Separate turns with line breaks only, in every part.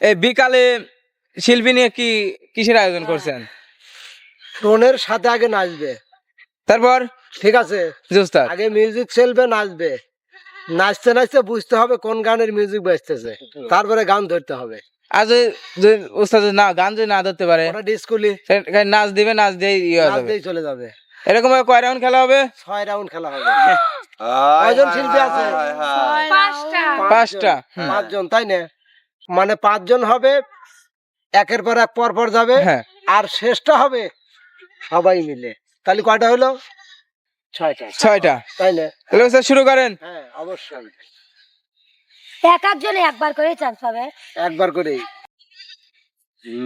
এই বিকালে শিল্পী নিয়ে কি কিসের আয়োজন করছেন?
টোনের সাথে আগে নাচবে।
তারপর?
ঠিক আছে। আগে মিউজিক চলবে নাচবে। নাচতে নাচতে বুঝতে হবে কোন গানের মিউজিক বাজতেছে তারপরে গান ধরতে হবে।
আজ ওই যে উস্তাদ যদি না গান যদি না ধরতে পারে
ডিসকুলি।
সে- সে নাচ দিবে নাচ দিয়ে
নাচ চলে যাবে।
এরকম ভাবে কয় রাউন্ড খেলা হবে?
ছয় রাউন্ড খেলা হবে। কয়জন শিল্পী আছে?
পাঁচটা।
পাঁচটা। হুম।
পাঁচজন তাই না? মানে পাঁচজন হবে একের পর এক পর পর যাবে
হ্যাঁ।
আর শেষটা হবে সবাই মিলে। তাহলে কয়টা হলো? ছয়টা।
ছয়টা।
তাই না?
তাহলে উস্তাদ শুরু করেন।
হ্যাঁ অবশ্যই।
এক একজনে একবার করে চান্স পাবে।
একবার করেই।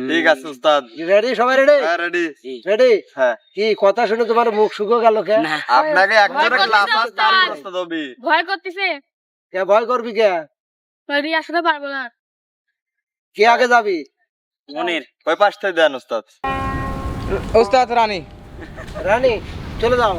ঠিক আছে উস্তাদ।
রেডি সবাই রেডি
রেডি
রেডি
হ্যাঁ।
কি কথা শুনে তোমার মুখ শুকো গেল কে?
আপনাকে একজনের
ভয়
ক্লাস
করতেছে
তার
উস্তাদ।
প্রস্তুত
ভয় করতেছে।
কে ভয় করবি কে?
রি আসতে পারব না।
কে আগে যাবি?
মনির ওই পাশটাই দেন ওস্তাদ?
ওস্তাদ রানী।
রানী চলে যাও।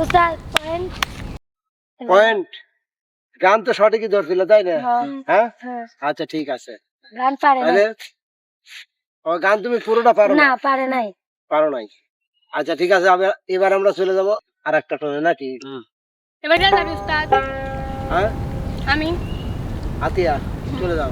উস্তাদ পয়েন্ট
পয়েন্ট গান তো সঠিকই ধরছিল তাই না? হ্যাঁ।
হ্যাঁ?
আচ্ছা ঠিক আছে।
গান পারে না
ও গান তুমি পুরোটা পারো না
পারে নাই।
পারো নাই। আচ্ছা ঠিক আছে এবার আমরা চলে যাব আর একটা টোনে নাকি
এবার যাবি উস্তাদ
হ্যাঁ?
আমি।
আতিয়া চলে যাও।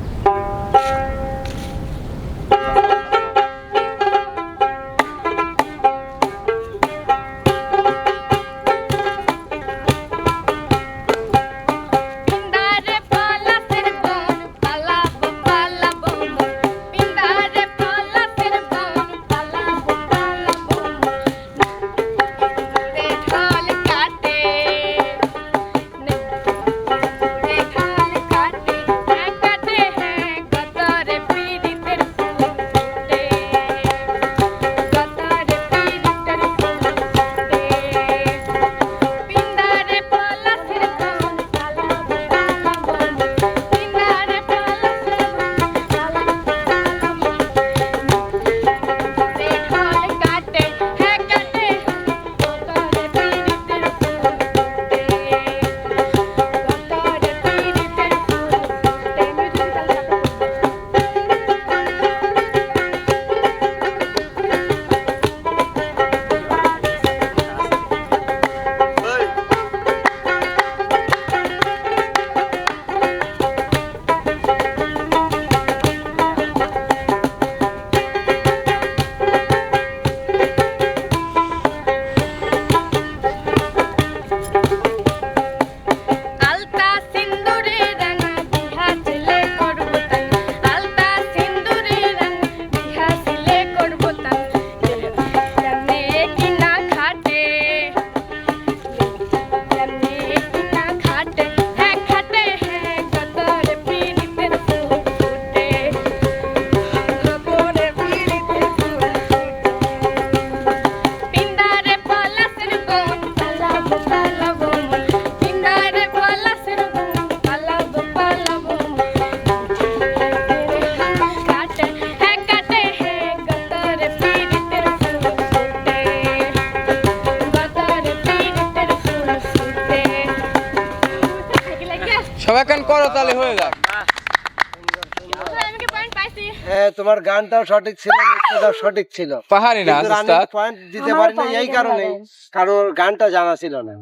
তোমার গানটাও সঠিক ছিল নৃত্যটাও সঠিক ছিল।
পাহাড়ি নাচ
কিন্তু
উস্তাদ
পয়েন্ট দিতে পারিনি এই কারণে কারণ ওর গানটা জানা ছিল না।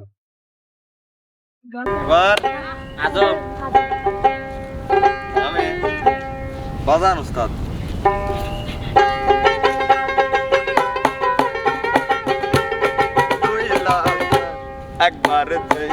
এবার আমি বাজান উস্তাদ। একবার যেই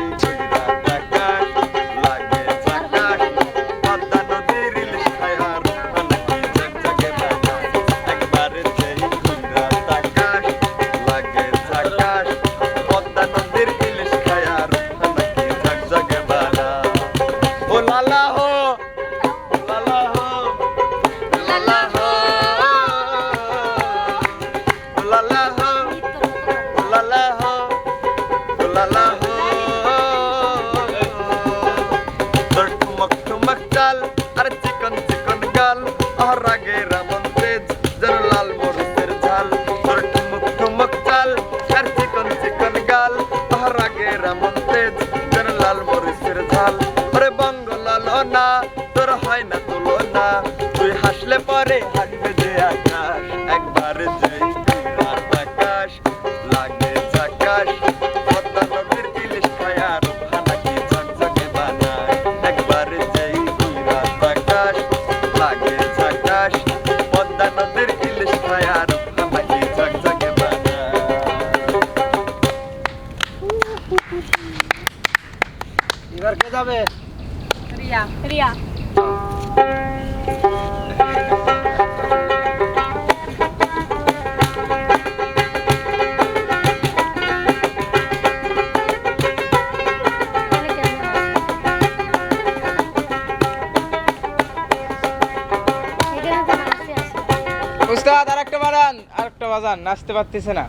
নাচতে পারতেছে না।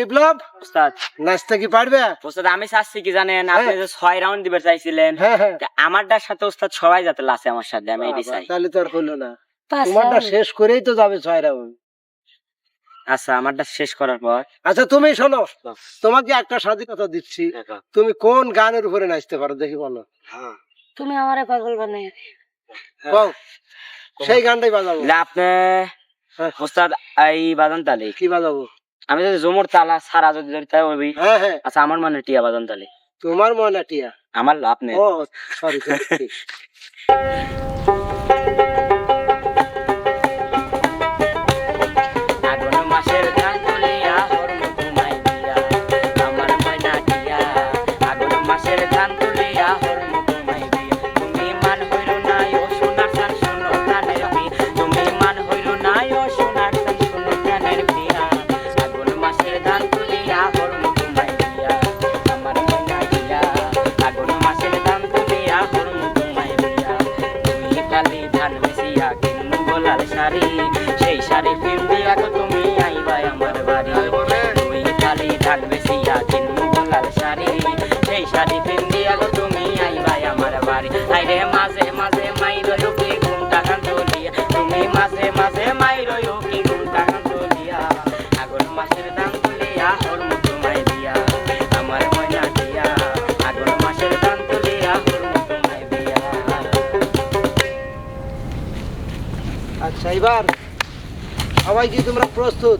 বিপ্লব?
উস্তাদ
নাচতে কি পারবে?
উস্তাদ আমি চাচ্ছি কি জানেন আপনি যে ছয় রাউন্ড দিবে চাইছিলেন
হ্যাঁ হ্যাঁ।
আমারটার সাথে উস্তাদ সবাই যাতে লাসে আমার সাথে আমি এটাই চাই
তাহলে তো আর হলো না। তোমারটা শেষ করেই তো যাবে ছয় রাউন্ড
আচ্ছা আমারটা শেষ করার পর?
আচ্ছা তুমি শোনো তোমাকে একটা স্বাধীনতা দিচ্ছি। তুমি কোন গানের উপরে নাচতে পারো দেখি বলো।
তুমি আমারে পাগল বানাই।
সেই গানটাই বাজাবো।
তাহলে আপনি
হ্যাঁ।
উস্তাদ এই বাদান তালে।
কি বাজাবো?
আমি যদি জমুর তালা সারা যদি ধরি তাই ওই
হ্যাঁ হ্যাঁ।
আচ্ছা আমার মনে টিয়া বাদন তালে।
তোমার মনে টিয়া?
আমার লাভ নেই।
ও সরি
cariño. এবার সবাই কি তোমরা প্রস্তুত?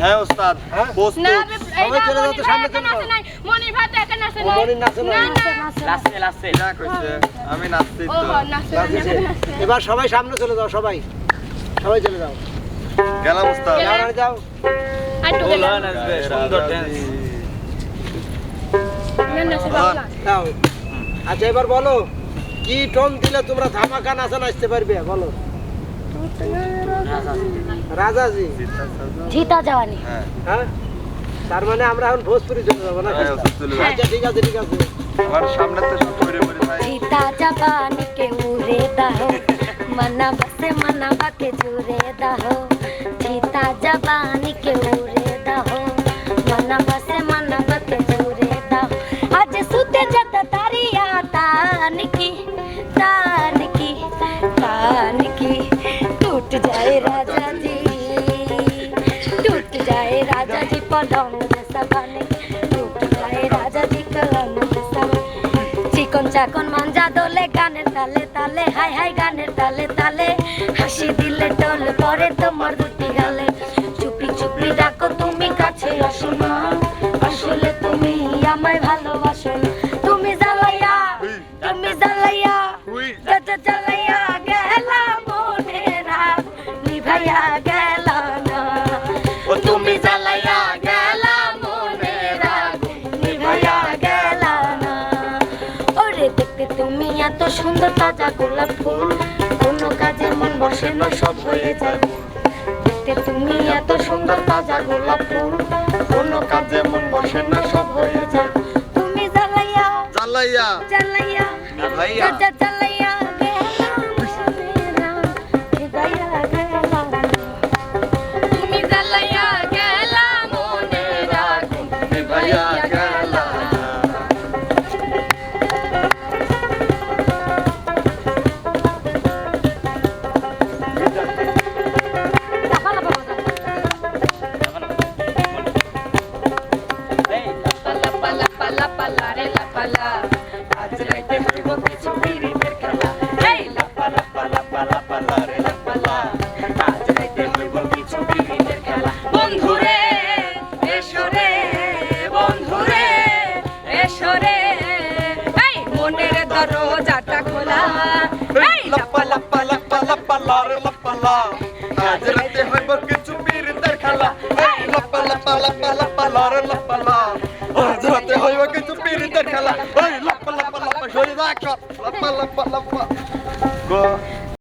হ্যাঁ ওস্তাদ।
হ্যাঁ?
প্রস্তুত।
না রে, এই
সবাই চলে যাও তো, সামনে চলে যাও।
মনির একা নাচে
মনির নাচে
না। না।
কইছে আমি নাচছি তো।
এবার সবাই সামনে চলে যাও সবাই। সবাই চলে যাও।
গেলাম ওস্তাদ।
যাও,
আর।
সুন্দর
ভালো না।
যাও। আচ্ছা এবার বলো কি টোন দিলে তোমরা ধামাকা নাচা নাচতে পারবে? বলো। রাজাজি।
হ্যাঁ।
হ্যাঁ? তার মানে আমরা এখন ভোজপুরি চলে না?
হ্যাঁ,
আচ্ছা ঠিক আছে ঠিক আছে।
আমার সামনে তো সব বাকে জুড়ে দাও।
জিতা জাওয়ানি চিকন চাকন মাঞ্জা দোলে গানের তালে তালে হাই হাই গানের তালে তালে হাসি দিলে টল পরে তোমার এত সুন্দর তাজা গোলাপ ফুল কোনো কাজে মন বসে না সব হয়ে যায়। তুমি এত সুন্দর তাজা গোলাপ ফুল কোনো কাজে মন বসে না সব হয়ে যায়। তুমি জ্বালাইয়া জ্বালাইয়া।
ভাইয়া।
জ্বালাইয়া নিভাইয়া
তুমি জ্বালাইয়া গেলা আগুন,
লারে লাপ্পা লা আজ রাতে হইব কিছু বীরদের খেলা। লাপা লাপা লাপা লাপা লাপ্পা লাপা লা আজ রাতে হইব কিছু বীরদের খেলা। লাপা লাপা লাপা শরীর রাখ লাপা লাপা লাপ্পা।